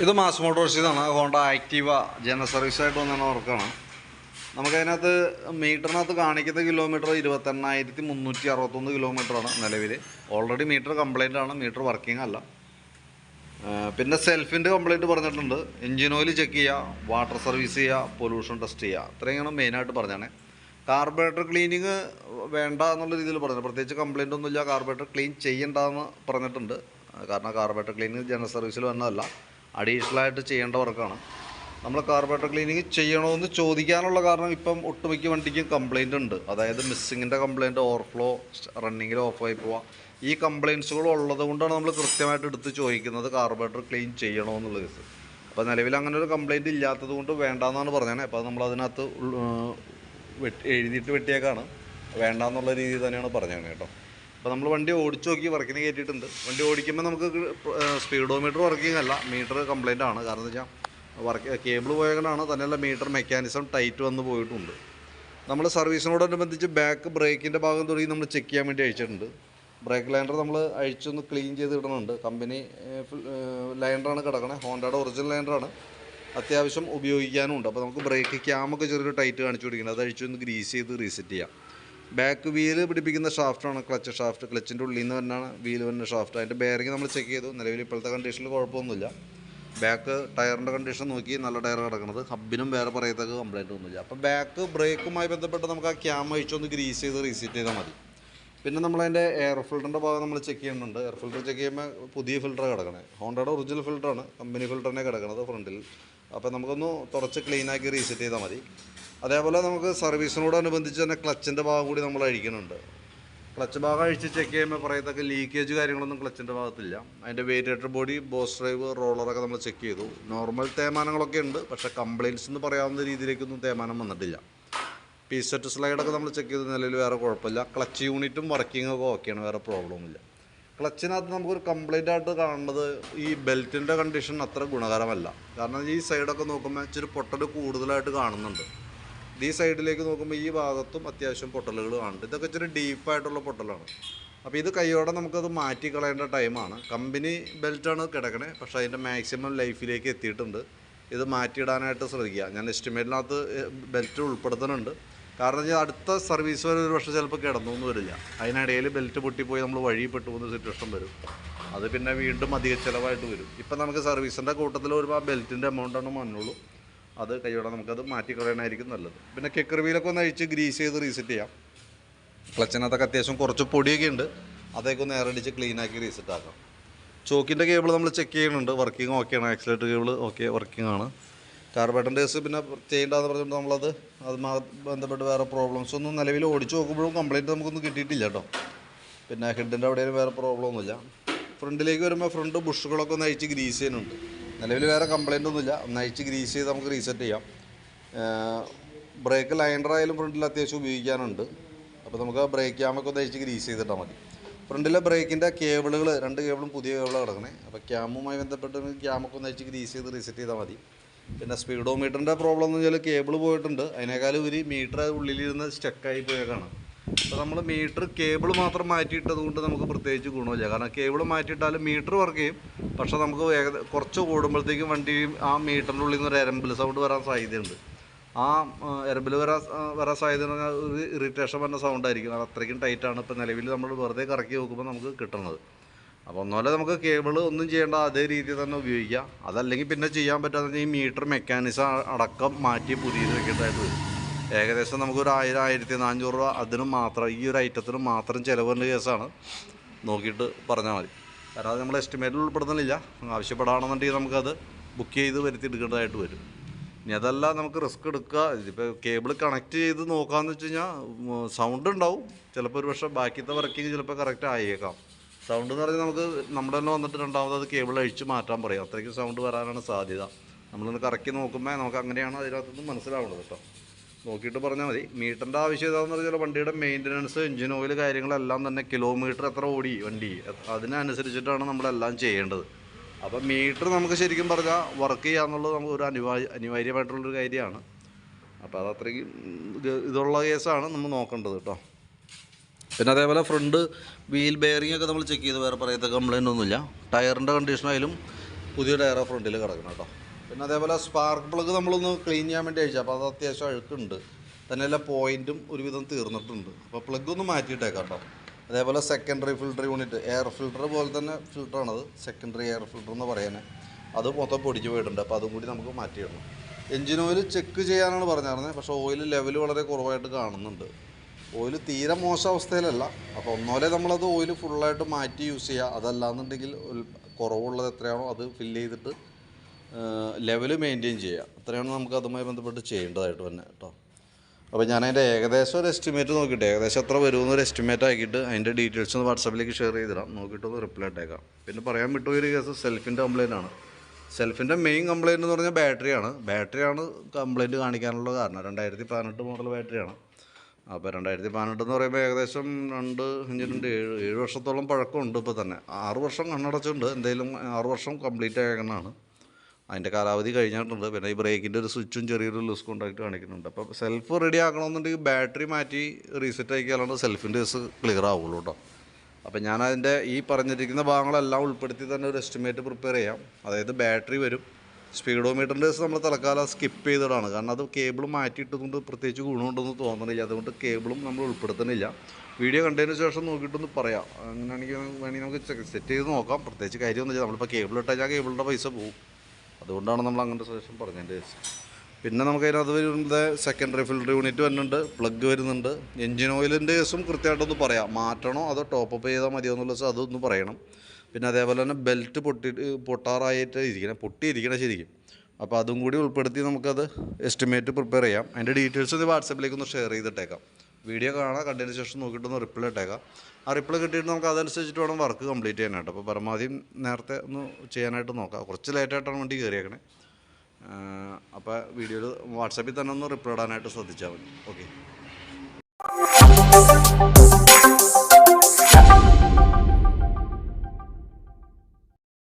ഇത് mass motor നിന്നാണ് Honda Activa general സർവീസായിട്ട് വന്ന വർക്കാണ്. നമുക്കതിനകത്ത് മീറ്ററിനകത്ത് കാണിക്കുന്ന കിലോമീറ്റർ ഇരുപത്തെണ്ണായിരത്തി മുന്നൂറ്റി അറുപത്തൊന്ന് കിലോമീറ്ററാണ് നിലവിൽ ഓൾറെഡി മീറ്റർ കംപ്ലൈന്റ് ആണ്. മീറ്റർ വർക്കിംഗ് അല്ല. പിന്നെ സെൽഫിന്റെ കംപ്ലൈന്റ് പറഞ്ഞിട്ടുണ്ട്. എഞ്ചിൻ ഓയിൽ ചെക്ക് ചെയ്യുക വാട്ടർ സർവീസ് ചെയ്യുക പൊല്യൂഷൻ ടെസ്റ്റ് ചെയ്യുക ഇത്രയാണ് മെയിനായിട്ട് പറഞ്ഞാണ് കാർബറേറ്റർ ക്ലീനിങ് വേണ്ട എന്നുള്ള രീതിയിൽ പറഞ്ഞു പ്രത്യേകിച്ച് കംപ്ലൈന്റ് ഒന്നുമില്ല. കാർബറേറ്റർ ക്ലീൻ ചെയ്യണ്ടെന്ന് പറഞ്ഞിട്ടുണ്ട്. കാരണം കാർബറേറ്റർ ക്ലീനിങ് ജനറൽ സർവീസിൽ വന്നതല്ല. അഡീഷണൽ ആയിട്ട് ചെയ്യേണ്ട വർക്കാണ്. നമ്മൾ കാർബറേറ്റർ ക്ലീനിങ് ചെയ്യണമെന്ന് ചോദിക്കാനുള്ള കാരണം ഇപ്പം ഒട്ടുമിക്ക വണ്ടിക്കും കംപ്ലൈന്റ് ഉണ്ട്. അതായത് മിസ്സിങ്ങിന്റെ കംപ്ലൈന്റ് ഓവർഫ്ലോ റണ്ണിങ്ങിൽ ഓഫായി പോവുക ഈ കംപ്ലയിൻസുകൾ ഉള്ളത് കൊണ്ടാണ് നമ്മൾ കൃത്യമായിട്ട് എടുത്ത് ചോദിക്കുന്നത് കാർബറേറ്റർ ക്ലീൻ ചെയ്യണമെന്നുള്ള കേസ് അപ്പോൾ നിലവിൽ അങ്ങനെ ഒരു കംപ്ലയിന്റ് ഇല്ലാത്തത് കൊണ്ട് വേണ്ടാന്നാണ് പറഞ്ഞത്. അപ്പോൾ നമ്മൾ വെട്ടി എഴുതിയിട്ട് വെട്ടിയേക്കാണ്. വേണ്ടാന്നുള്ള രീതിയിൽ തന്നെയാണ് പറഞ്ഞത് കേട്ടോ. അപ്പോൾ നമ്മൾ വണ്ടി ഓടിച്ചു നോക്കി വർക്കിന് കയറ്റിയിട്ടുണ്ട് വണ്ടി ഓടിക്കുമ്പോൾ നമുക്ക് സ്പീഡോമീറ്റർ വർക്കിംഗ് അല്ല മീറ്റർ കംപ്ലൈന്റ് ആണ്. കാരണം എന്ന് വെച്ചാൽ വർക്ക് കേബിൾ പോയതുകൊണ്ടാണ് തന്നെയല്ല മീറ്റർ മെക്കാനിസം ടൈറ്റ് വന്ന് പോയിട്ടുണ്ട്. നമ്മൾ സർവീസിനോടനുബന്ധിച്ച് ബാക്ക് ബ്രേക്കിന്റെ ഭാഗം തുടങ്ങി നമ്മൾ ചെക്ക് ചെയ്യാൻ വേണ്ടി അയച്ചിട്ടുണ്ട്. ബ്രേക്ക് ലൈൻഡർ നമ്മൾ അഴിച്ചൊന്ന് ക്ലീൻ ചെയ്ത് ഇടുന്നുണ്ട് കമ്പനി ലൈൻഡറാണ് കിടക്കണേ. ഹോണ്ടയുടെ ഒറിജിനൽ ലൈൻഡറാണ് അത്യാവശ്യം ഉപയോഗിക്കാനും ഉണ്ട്. അപ്പോൾ നമുക്ക് ബ്രേക്ക് ക്യാമൊക്കെ ചെറിയൊരു ടൈറ്റ് കാണിച്ചു കൊടുക്കുന്നത് അത് അഴിച്ചൊന്ന് ഗ്രീസ് ചെയ്ത് റീസെറ്റ് ചെയ്യാം. ബാക്ക് വീൽ പിടിപ്പിക്കുന്ന ഷാഫ്റ്റാണ് ക്ലച്ച് ഷാഫ്റ്റ് ക്ലച്ചിന്റെ ഉള്ളിൽ നിന്ന് തന്നെയാണ് വീൽ വരുന്ന ഷാഫ്റ്റ് അതിന്റെ ബെയറിങ് നമ്മൾ ചെക്ക് ചെയ്തു. നിലവിൽ ഇപ്പോഴത്തെ കണ്ടീഷനിൽ കുഴപ്പമൊന്നുമില്ല. ബാക്ക് ടയറിന്റെ കണ്ടീഷൻ നോക്കി നല്ല ടയർ കിടക്കുന്നത്. ഹബിനും വേറെ പറയത്തക്ക കംപ്ലൈന്റ് ഒന്നുമില്ല. അപ്പോൾ ബാക്ക് ബ്രേക്കുമായി ബന്ധപ്പെട്ട് നമുക്ക് ആ ക്യാം അഴിച്ചൊന്ന് ഗ്രീസ് ചെയ്ത് റീസെറ്റ് ചെയ്താൽ മതി. പിന്നെ നമ്മളതിന്റെ എയർ ഫിൽറ്ററിന്റെ ഭാഗം നമ്മൾ ചെക്ക് ചെയ്യുന്നുണ്ട്. എയർ ഫിൽറ്റർ ചെക്ക് ചെയ്യുമ്പോൾ പുതിയ ഫിൽറ്റർ കിടക്കണേ. ഹോണ്ടയുടെ ഒറിജിനൽ ഫിൽറ്ററാണ് കമ്പനി ഫിൽറ്ററിനെ കിടക്കുന്നത് ഫ്രണ്ടിൽ അപ്പോൾ നമുക്കൊന്ന് തുറച്ച് ക്ലീനാക്കി റീസെറ്റ് ചെയ്താൽ മതി. അതേപോലെ നമുക്ക് സർവീസിനോടനുബന്ധിച്ച് തന്നെ ക്ലച്ചിന്റെ ഭാഗം കൂടി നമ്മൾ അഴിക്കുന്നുണ്ട്. ക്ലച്ച് ഭാഗം അഴിച്ച് ചെക്ക് ചെയ്യുമ്പോൾ പറയത്തക്ക ലീക്കേജ് കാര്യങ്ങളൊന്നും ക്ലച്ചിന്റെ ഭാഗത്തില്ല. അതിന്റെ വേരിയേറ്റർ ബോഡി ബോസ് ഡ്രൈവ് റോളറൊക്കെ നമ്മൾ ചെക്ക് ചെയ്തു. നോർമൽ തേമാനങ്ങളൊക്കെ ഉണ്ട് പക്ഷേ കംപ്ലയിന്റ്സ് എന്ന് പറയാവുന്ന രീതിയിലേക്കൊന്നും തേമാനം വന്നിട്ടില്ല. പീസെറ്റ് സ്ലൈഡൊക്കെ നമ്മൾ ചെക്ക് ചെയ്ത നിലയിൽ വേറെ കുഴപ്പമില്ല. ക്ലച്ച് യൂണിറ്റും വർക്കിംഗ് ഒക്കെ ഓക്കെയാണ് വേറെ പ്രോബ്ലം ക്ലച്ചിനകത്ത് നമുക്കൊരു കംപ്ലീറ്റ് ആയിട്ട് കാണുന്നത് ഈ ബെൽറ്റിന്റെ കണ്ടീഷൻ അത്ര ഗുണകരമല്ല. കാരണം ഈ സൈഡൊക്കെ നോക്കുമ്പോൾ ഇച്ചിരി പൊട്ടൽ കൂടുതലായിട്ട് കാണുന്നുണ്ട്. ഈ സൈഡിലേക്ക് നോക്കുമ്പോൾ ഈ ഭാഗത്തും അത്യാവശ്യം പൊട്ടലുകൾ കാണുന്നുണ്ട്. ഇതൊക്കെ ഇച്ചിരി ഡീപ്പായിട്ടുള്ള പൊട്ടലാണ്. അപ്പോൾ ഇത് കൈയോടെ നമുക്കത് മാറ്റി കളയേണ്ട ടൈമാണ് കമ്പനി ബെൽറ്റാണ് കിടക്കണേ പക്ഷേ അതിന്റെ മാക്സിമം ലൈഫിലേക്ക് എത്തിയിട്ടുണ്ട്. ഇത് മാറ്റിയിടാനായിട്ട് ശ്രദ്ധിക്കുക. ഞാൻ എസ്റ്റിമേറ്റിനകത്ത് ബെൽറ്റ് ഉൾപ്പെടുത്തുന്നുണ്ട്. കാരണം വെച്ചാൽ അടുത്ത സർവീസ് വരെ ഒരു പക്ഷേ ചിലപ്പോൾ കിടന്നു എന്ന് വരില്ല. അതിനിടയിൽ ബെൽറ്റ് പൊട്ടിപ്പോയി നമ്മൾ വഴി പെട്ടു പോകുന്ന സിറ്റുവേഷൻ വരും. അത് പിന്നെ വീണ്ടും അധിക ചിലവായിട്ട് വരും. ഇപ്പം നമുക്ക് സർവീസിന്റെ കൂട്ടത്തിൽ ഒരു ആ ബെൽറ്റിന്റെ എമൗണ്ടാണ് വന്നുള്ളൂ അത് കൈയോടെ നമുക്കത് മാറ്റി കളയണമായിരിക്കും നല്ലത്. പിന്നെ കിക്കർ ഒന്ന് അഴിച്ച് ഗ്രീസ് ചെയ്ത് റീസെറ്റ് ചെയ്യാം. ക്ലച്ചിനകത്തൊക്കെ അത്യാവശ്യം കുറച്ച് പൊടിയൊക്കെ ഉണ്ട്. അതൊക്കെ ഒന്ന് എയറടിച്ച് ക്ലീനാക്കി റീസെറ്റ് ആക്കാം ചോക്കിന്റെ കേബിൾ നമ്മൾ ചെക്ക് ചെയ്യുന്നുണ്ട്. വർക്കിംഗ് ഓക്കെയാണ് ആക്സിലേറ്റർ കേബിൾ ഓക്കെ വർക്കിംഗ് ആണ്. കാർബേറ്ററിന്റെ ഡേസ് പിന്നെ ചെയ്യേണ്ടതെന്ന് പറഞ്ഞിട്ട് നമ്മളത് അതുമായി ബന്ധപ്പെട്ട് വേറെ പ്രോബ്ലംസ് ഒന്നും നിലവിൽ ഓടിച്ചു നോക്കുമ്പോഴും കംപ്ലയിന്റ് നമുക്കൊന്നും കിട്ടിയിട്ടില്ല കേട്ടോ. പിന്നെ ഹെഡിന്റെ അവിടെയും വേറെ പ്രോബ്ലം ഒന്നുമില്ല. ഫ്രണ്ടിലേക്ക് വരുമ്പോൾ ഫ്രണ്ട് ബുഷുകളൊക്കെ ഒന്ന് അയച്ച് ഗ്രീസ് ചെയ്യുന്നുണ്ട്. നിലവിൽ വേറെ കംപ്ലയിന്റ് ഒന്നുമില്ല. ഒന്ന് അയച്ച് ഗ്രീസ് ചെയ്ത് നമുക്ക് റീസെറ്റ് ചെയ്യാം. ബ്രേക്ക് ലൈൻഡർ ആയാലും ഫ്രണ്ടിൽ അത്യാവശ്യം ഉപയോഗിക്കാനുണ്ട്. അപ്പോൾ നമുക്ക് ആ ബ്രേക്ക് ക്യാമൊക്കെ ഒന്ന് അയച്ച് ഗ്രീസ് ചെയ്തിട്ടാൽ മതി. ഫ്രണ്ടിലെ ബ്രേക്കിന്റെ കേബിളുകൾ രണ്ട് കേബിളും പുതിയ കേബിളാണ് കിടക്കണേ. അപ്പോൾ ക്യാമുമായി ബന്ധപ്പെട്ട് ക്യാമൊക്കെ ഒന്ന് അയച്ച് ഗ്രീസ് ചെയ്ത് റീസെറ്റ് ചെയ്താൽ മതി. പിന്നെ സ്പീഡോ മീറ്ററിന്റെ പ്രോബ്ലം എന്ന് വെച്ചാൽ കേബിൾ പോയിട്ടുണ്ട്. അതിനേക്കാളും ഒരു മീറ്റർ ഉള്ളിലിരുന്ന് സ്റ്റക്കായി പോയേക്കാണ് അപ്പോൾ നമ്മൾ മീറ്റർ കേബിൾ മാത്രം മാറ്റിയിട്ടത് കൊണ്ട് നമുക്ക് പ്രത്യേകിച്ച് ഗുണമില്ല. കാരണം കേബിൾ മാറ്റിയിട്ടാലും മീറ്റർ വർക്ക് ചെയ്യും. പക്ഷെ നമുക്ക് ഏകദേശം കുറച്ച് ഓടുമ്പോഴത്തേക്കും വണ്ടി ആ മീറ്ററിന്റെ ഉള്ളിൽ നിന്ന് ഒരു എരമ്പിൾ സൗണ്ട് വരാൻ സാധ്യതയുണ്ട്. ആ എരമ്പിൽ വരാൻ വരാൻ സാധ്യത ഒരു ഇറിറ്റേഷൻ വരുന്ന സൗണ്ട് ആയിരിക്കും. അത് അത്രയ്ക്കും ടൈറ്റാണ് ഇപ്പോൾ നിലവിൽ നമ്മൾ വെറുതെ കറക്കി നോക്കുമ്പോൾ നമുക്ക് കിട്ടുന്നത് അപ്പോൾ ഒന്നുമല്ല നമുക്ക് കേബിൾ ഒന്നും ചെയ്യേണ്ട അതേ രീതിയിൽ തന്നെ ഉപയോഗിക്കാം. അതല്ലെങ്കിൽ പിന്നെ ചെയ്യാൻ പറ്റാത്ത ഈ മീറ്റർ മെക്കാനിസം അടക്കം മാറ്റി പുതിയത് വെക്കേണ്ടതായിട്ട് വരും. ഏകദേശം നമുക്കൊരു ആയിരം ആയിരത്തി നാനൂറ് രൂപ അതിന് മാത്രം ഈ ഒരു ഐറ്റത്തിന് മാത്രം ചിലവുള്ള കേസാണ്. നോക്കിയിട്ട് പറഞ്ഞാൽ മതി. കാരണം അത് നമ്മൾ എസ്റ്റിമേറ്റിൽ ഉൾപ്പെടുത്തുന്നില്ല. ആവശ്യപ്പെടുകയാണെന്നുണ്ടെങ്കിൽ നമുക്കത് ബുക്ക് ചെയ്ത് വരുത്തി എടുക്കേണ്ടതായിട്ട് വരും. ഇനി അതല്ല നമുക്ക് റിസ്ക് എടുക്കുക. ഇതിപ്പോൾ കേബിൾ കണക്ട് ചെയ്ത് നോക്കാമെന്ന് വെച്ച് കഴിഞ്ഞാൽ സൗണ്ട് ഉണ്ടാവും. ചിലപ്പോൾ ഒരു പക്ഷേ ബാക്കിയത്തെ വർക്കിംഗ് ചിലപ്പോൾ കറക്റ്റ് ആയേക്കാം. സൗണ്ട് എന്ന് പറഞ്ഞാൽ നമുക്ക് നമ്മുടെ തന്നെ വന്നിട്ട് രണ്ടാമത് അത് കേബിൾ അഴിച്ച് മാറ്റാൻ പറയും. അത്രയ്ക്ക് സൗണ്ട് വരാനാണ് സാധ്യത. നമ്മളൊന്ന് കറക്കി നോക്കുമ്പോൾ നമുക്ക് അങ്ങനെയാണ് അതിനകത്തുനിന്ന് മനസ്സിലാവുന്നത് കേട്ടോ. നോക്കിയിട്ട് പറഞ്ഞാൽ മതി. മീറ്ററിന്റെ ആവശ്യം ഏതാണെന്ന് പറഞ്ഞാൽ വണ്ടിയുടെ മെയിന്റനൻസ് എഞ്ചിൻ ഓയിൽ കാര്യങ്ങളെല്ലാം തന്നെ കിലോമീറ്റർ എത്ര ഓടി വണ്ടി. അതിനനുസരിച്ചിട്ടാണ് നമ്മളെല്ലാം ചെയ്യേണ്ടത്. അപ്പം മീറ്റർ നമുക്ക് ശരിക്കും പറഞ്ഞാൽ വർക്ക് ചെയ്യുക എന്നുള്ളത് നമുക്ക് ഒരു അനിവാര്യ അനിവാര്യമായിട്ടുള്ളൊരു കാര്യമാണ്. അപ്പോൾ അത് അത്രയ്ക്ക് ഇത് ഇതുള്ള കേസാണ് നമ്മൾ നോക്കേണ്ടത് കേട്ടോ. പിന്നെ അതേപോലെ ഫ്രണ്ട് വീൽ ബെയറിംഗ് ഒക്കെ നമ്മൾ ചെക്ക് ചെയ്ത് വേറെ പറയത്ത കംപ്ലൈന്റ് ഒന്നുമില്ല. ടയറിന്റെ കണ്ടീഷനായാലും പുതിയ ടയർ ഫ്രണ്ടിൽ കിടക്കണം കേട്ടോ. പിന്നെ അതേപോലെ സ്പാർക്ക് പ്ലഗ് നമ്മളൊന്ന് ക്ലീൻ ചെയ്യാൻ വേണ്ടി അയച്ചു. അപ്പോൾ അത് അത്യാവശ്യം അഴുക്കുണ്ട്. തന്നെയല്ല പോയിന്റും ഒരുവിധം തീർന്നിട്ടുണ്ട്. അപ്പോൾ പ്ലഗ് ഒന്ന് മാറ്റിയിട്ടേക്കാം കേട്ടോ. അതേപോലെ secondary filter unit air filter പോലെ തന്നെ ഫിൽറ്ററാണത് സെക്കൻഡറി എയർ ഫിൽറ്റർ എന്ന് പറയുന്നത് അത് മൊത്തം പൊടിച്ച് പോയിട്ടുണ്ട്. അപ്പോൾ അതും കൂടി നമുക്ക് മാറ്റിയിടണം. എഞ്ചിൻ ഓയിൽ ചെക്ക് ചെയ്യാനാണ് പറഞ്ഞിരുന്നത് പക്ഷേ ഓയിൽ ലെവൽ വളരെ കുറവായിട്ട് കാണുന്നുണ്ട്. ഓയിൽ തീരെ മോശം അവസ്ഥയിലല്ല. അപ്പോൾ ഒന്നോലെ നമ്മളത് ഓയിൽ ഫുള്ളായിട്ട് മാറ്റി യൂസ് ചെയ്യുക അതല്ലാന്നുണ്ടെങ്കിൽ കുറവുള്ളത് എത്രയാണോ അത് ഫില്ല് ചെയ്തിട്ട് ലെവൽ മെയിന്റെയിൻ ചെയ്യുക അത്രയാണ് നമുക്ക് അതുമായി ബന്ധപ്പെട്ട് ചെയ്യേണ്ടതായിട്ട് തന്നെ കേട്ടോ അപ്പോൾ ഞാൻ അതിന്റെ ഏകദേശം ഒരു എസ്റ്റിമേറ്റ് നോക്കിയിട്ട് ഏകദേശം എത്ര വരുമെന്നൊരു എസ്റ്റിമേറ്റ് ആക്കിയിട്ട് അതിന്റെ ഡീറ്റെയിൽസ് ഒന്ന് വാട്സാപ്പിലേക്ക് ഷെയർ ചെയ്തിടാം. നോക്കിയിട്ടൊന്ന് റിപ്ലൈ ഇട്ടേക്കാം. പിന്നെ പറയാൻ വിട്ടുപോയ ഒരു കേസ് സെൽഫിന്റെ കംപ്ലയിന്റ് ആണ്. സെൽഫിന്റെ മെയിൻ കംപ്ലയിന്റ് എന്ന് പറഞ്ഞാൽ ബാറ്ററിയാണ് ബാറ്ററിയാണ് കംപ്ലയിന്റ് കാണിക്കാനുള്ള കാരണം. രണ്ടായിരത്തി പതിനെട്ട് മോഡൽ ബാറ്ററിയാണ് അപ്പോൾ രണ്ടായിരത്തി പതിനെട്ട് എന്ന് പറയുമ്പോൾ ഏകദേശം രണ്ട് അഞ്ച് രണ്ട് ഏഴ് ഏഴ് വർഷത്തോളം പഴക്കമുണ്ട് ഇപ്പോൾ തന്നെ. ആറ് വർഷം കണ്ണടച്ചുണ്ട്. എന്തെങ്കിലും ആറ് വർഷം കംപ്ലീറ്റ് ആകണമെന്നാണ് അതിന്റെ കാലാവധി കഴിഞ്ഞിട്ടുണ്ട്. പിന്നെ ഈ ബ്രേക്കിന്റെ ഒരു സ്വിച്ചും ചെറിയൊരു ലൂസ് കോണ്ടാക്ട് കാണിക്കുന്നുണ്ട്. അപ്പോൾ സെൽഫ് റെഡി ആക്കണമെന്നുണ്ടെങ്കിൽ ബാറ്ററി മാറ്റി റീസെറ്റ് ആക്കിയാലാണ് സെൽഫിന്റെ കേസ് ക്ലിയർ ആവുള്ളൂ കേട്ടോ അപ്പോൾ ഞാൻ അതിന്റെ ഈ പറഞ്ഞിരിക്കുന്ന ഭാഗങ്ങളെല്ലാം ഉൾപ്പെടുത്തി തന്നെ ഒരു എസ്റ്റിമേറ്റ് പ്രിപ്പയർ ചെയ്യാം. അതായത് ബാറ്ററി വരും. സ്പീഡോമീറ്ററിന്റെ കേസ് നമ്മൾ തൽക്കാലം സ്കിപ്പ് ചെയ്തതാണ്. കാരണം അത് കേബിൾ മാറ്റിയിട്ടതുകൊണ്ട് പ്രത്യേകിച്ച് ഗുണമുണ്ടെന്ന് തോന്നണില്ല. അതുകൊണ്ട് കേബിളും നമ്മൾ ഉൾപ്പെടുത്തുന്നില്ല വീഡിയോ കണ്ടതിന് ശേഷം നോക്കിയിട്ടൊന്ന് പറയാം. അങ്ങനെയാണെങ്കിൽ വേണമെങ്കിൽ നമുക്ക് സെറ്റ് ചെയ്ത് നോക്കാം. പ്രത്യേകിച്ച് കാര്യമൊന്നും ചെയ്യാം നമ്മളിപ്പോൾ കേബിൾ ഇട്ടാൽ കേബിളിന്റെ പൈസ പോകും അതുകൊണ്ടാണ് നമ്മൾ അങ്ങനത്തെ സജഷൻ പറഞ്ഞതിന്റെ പിന്നെ നമുക്ക് അതിനകത്ത് വരുന്നത് സെക്കൻഡറി ഫിൽറ്റർ യൂണിറ്റ് വരുന്നുണ്ട്. പ്ലഗ് വരുന്നുണ്ട്. എഞ്ചിൻ ഓയിലിന്റെ കേസും കൃത്യമായിട്ടൊന്ന് പറയാം. മാറ്റണോ അതോ ടോപ്പ് അപ്പ് ചെയ്താൽ മതിയോ എന്നുള്ള ദിവസം അതൊന്ന് പറയണം. പിന്നെ അതേപോലെ തന്നെ ബെൽറ്റ് പൊട്ടി പൊട്ടാറായിട്ട് ഇരിക്കണം പൊട്ടിയിരിക്കണം ശരിക്കും. അപ്പോൾ അതും കൂടി ഉൾപ്പെടുത്തി നമുക്കത് എസ്റ്റിമേറ്റ് പ്രിപ്പയർ ചെയ്യാം. അതിന്റെ ഡീറ്റെയിൽസ് ഒന്ന് വാട്സപ്പിലേക്ക് ഒന്ന് ഷെയർ ചെയ്തിട്ടേക്കാം. വീഡിയോ കാണാം കണ്ടതിന് ശേഷം നോക്കിയിട്ടൊന്ന് റിപ്ലൈ ഇട്ടേക്കാം. ആ റിപ്ലൈ കിട്ടിയിട്ട് നമുക്ക് അതനുസരിച്ചിട്ട് വേണം വർക്ക് കംപ്ലീറ്റ് ചെയ്യാനായിട്ട്. അപ്പോൾ പരമാവധി നേരത്തെ ഒന്ന് ചെയ്യാനായിട്ട് നോക്കാം. കുറച്ച് ലേറ്റായിട്ടാണ് വണ്ടി കയറിയേക്കണേ അപ്പോൾ വീഡിയോയിൽ വാട്സാപ്പിൽ തന്നെ ഒന്ന് റിപ്ലൈ ഇടാനായിട്ട് ശ്രദ്ധിച്ചാൽ മതി. ഓക്കെ